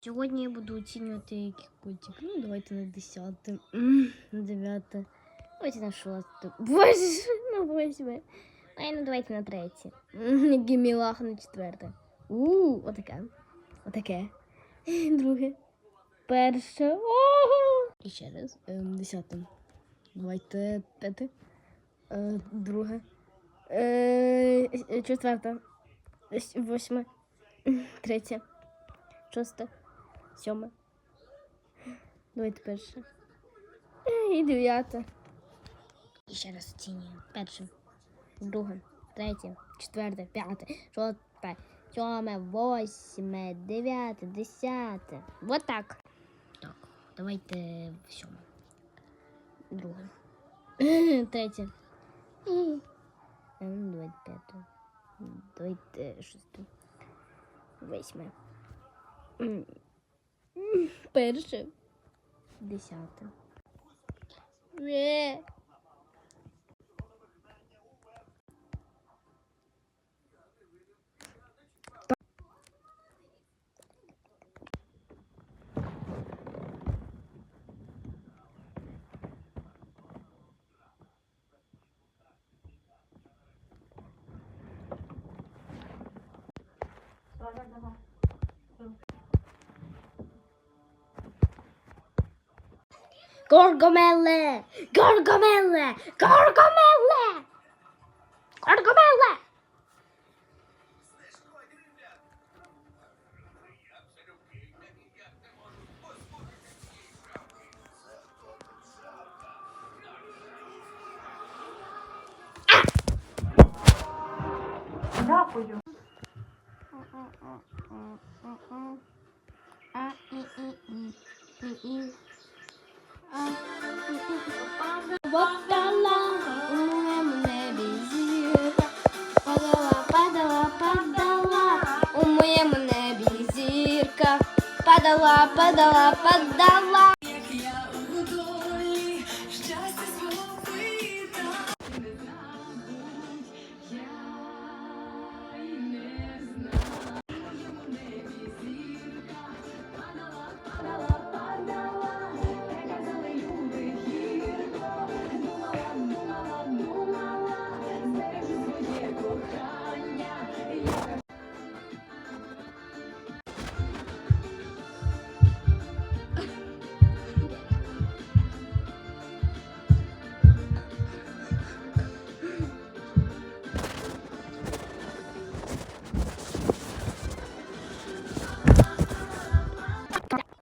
Сьогодні я буду оцінювати який котик. Ну, давайте на 10, м, на 9. Давайте на 6. Боже, на 8. Ай, ну давайте на 3. Який мілах на 4. У, отаке. Отаке. Друге. Перше. Ого! І ще раз. 10. Давайте 5. Е, друге. Е, е, четверте. Восьме. Третє. Шосте. Сьоме. Давайте перше. Е, І дев'яте. І ще раз оцінюю. Перше. Друге. Третє. Четверте. П'яте. Шосте. Сьоме. Восьме. Дев'яте. Десяте. Вот так. Так. Давайте сьоме. Друге. Третє. І... Е, ну, Давайте п'яте. Давайте шосте. Восьме. М, м, Перше. Десяте. Е. Горгомеле! Горгомеле! Горгомеле! Горгомеле! Дякую. Падала у моєму небі зірка, падала, падала у моєму небі зірка, падала, падала, падала.